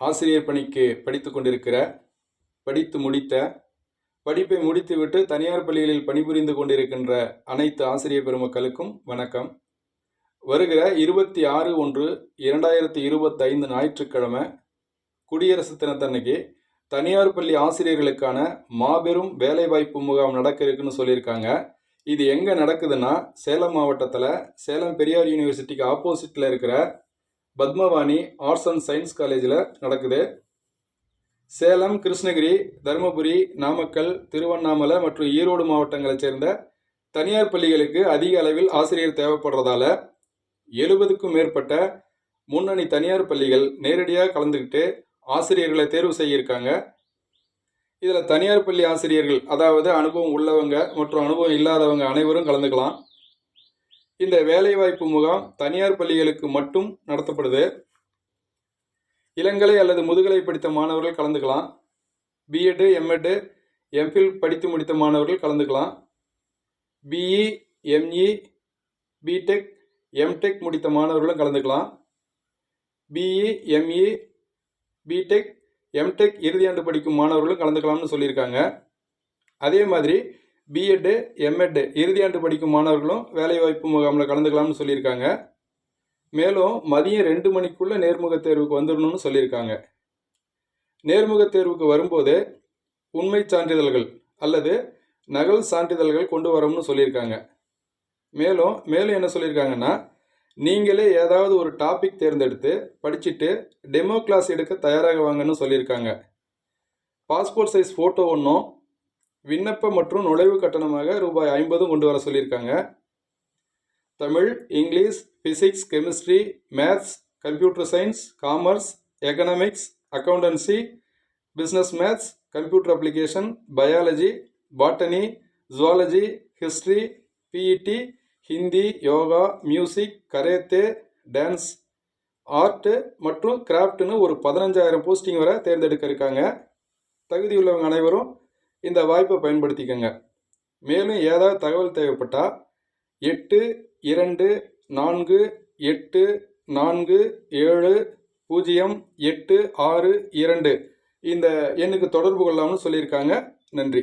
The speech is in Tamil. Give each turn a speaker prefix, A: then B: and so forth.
A: ஆசிரியர் பணிக்கு படித்து கொண்டிருக்கிற படித்து முடித்த படிப்பை முடித்துவிட்டு தனியார் பள்ளிகளில் பணிபுரிந்து கொண்டிருக்கின்ற அனைத்து ஆசிரியர் பெருமக்களுக்கும் வணக்கம். வருகிற இருபத்தி ஆறு ஒன்று இரண்டாயிரத்தி இருபத்தைந்து ஞாயிற்றுக்கிழமை குடியரசு தினத்தன்னைக்கு தனியார் பள்ளி ஆசிரியர்களுக்கான மாபெரும் வேலைவாய்ப்பு முகாம் நடக்க இருக்குன்னு சொல்லியிருக்காங்க. இது எங்கே நடக்குதுன்னா சேலம் மாவட்டத்தில் சேலம் பெரியார் யூனிவர்சிட்டிக்கு ஆப்போசிட்டில் இருக்கிற பத்மவாணி ஆர்ட்ஸ் அண்ட் சயின்ஸ் காலேஜில் நடக்குது. சேலம் கிருஷ்ணகிரி தருமபுரி நாமக்கல் திருவண்ணாமலை மற்றும் ஈரோடு மாவட்டங்களைச் சேர்ந்த தனியார் பள்ளிகளுக்கு அதிக அளவில் ஆசிரியர் தேவைப்படுறதால எழுபதுக்கும் மேற்பட்ட முன்னணி தனியார் பள்ளிகள் நேரடியாக கலந்துக்கிட்டு ஆசிரியர்களை தேர்வு செய்யிருக்காங்க. இதில் தனியார் பள்ளி ஆசிரியர்கள் அதாவது அனுபவம் உள்ளவங்க மற்றும் அனுபவம் இல்லாதவங்க அனைவரும் கலந்துக்கலாம். இந்த வேலைவாய்ப்பு முகாம் தனியார் பள்ளிகளுக்கு மட்டும் நடத்தப்படுது. இளங்கலை அல்லது முதுகலை படித்த மாணவர்கள் கலந்துக்கலாம். பிஎட்டு எம்எட்டு எம்ஃபில் படித்து முடித்த மாணவர்கள் கலந்துக்கலாம். பிஇ எம்இ பிடெக் எம்டெக் முடித்த மாணவர்களும் கலந்துக்கலாம். பிஇ எம்இ பிடெக் எம்டெக் இறுதியாண்டு படிக்கும் மாணவர்களும் கலந்துக்கலாம்னு சொல்லியிருக்காங்க. அதே மாதிரி பிஎட்டு எம்எட் இறுதியாண்டு படிக்கும் மாணவர்களும் வேலைவாய்ப்பு முகாமில் கலந்துக்கலாம்னு சொல்லியிருக்காங்க. மேலும் மதியம் ரெண்டு மணிக்குள்ளே நேர்முக தேர்வுக்கு வந்துடணும்னு சொல்லியிருக்காங்க. நேர்முக தேர்வுக்கு வரும்போது உண்மை சான்றிதழ்கள் அல்லது நகல் சான்றிதழ்கள் கொண்டு வரோம்னு சொல்லியிருக்காங்க. மேலும் மேலும் என்ன சொல்லியிருக்காங்கன்னா நீங்களே ஏதாவது ஒரு டாபிக் தேர்ந்தெடுத்து படிச்சுட்டு டெமோ கிளாஸ் எடுக்க தயாராக வாங்கன்னு சொல்லியிருக்காங்க. பாஸ்போர்ட் சைஸ் ஃபோட்டோ ஒன்றும் விண்ணப்ப மற்றும் நுழைவு கட்டணமாக ரூபாய் ஐம்பதும் கொண்டு வர சொல்லியிருக்காங்க. Tamil English physics chemistry maths computer science commerce economics accountancy business maths computer application biology botany zoology history PET Hindi yoga music karate dance art மற்றும் கிராஃப்ட்னு ஒரு பதினஞ்சாயிரம் போஸ்டிங் வரை தேர்ந்தெடுக்க இருக்காங்க. தகுதியுள்ளவங்க அனைவரும் இந்த வாய்ப்பை பயன்படுத்திக்கோங்க. மேலும் ஏதாவது தகவல் தேவைப்பட்டால் எட்டு இரண்டு நான்கு எட்டு நான்கு ஏழு பூஜ்ஜியம் எட்டு ஆறு இரண்டு. இந்த எண்ணுக்கு தொடர்பு கொள்ளாமல் சொல்லியிருக்காங்க. நன்றி.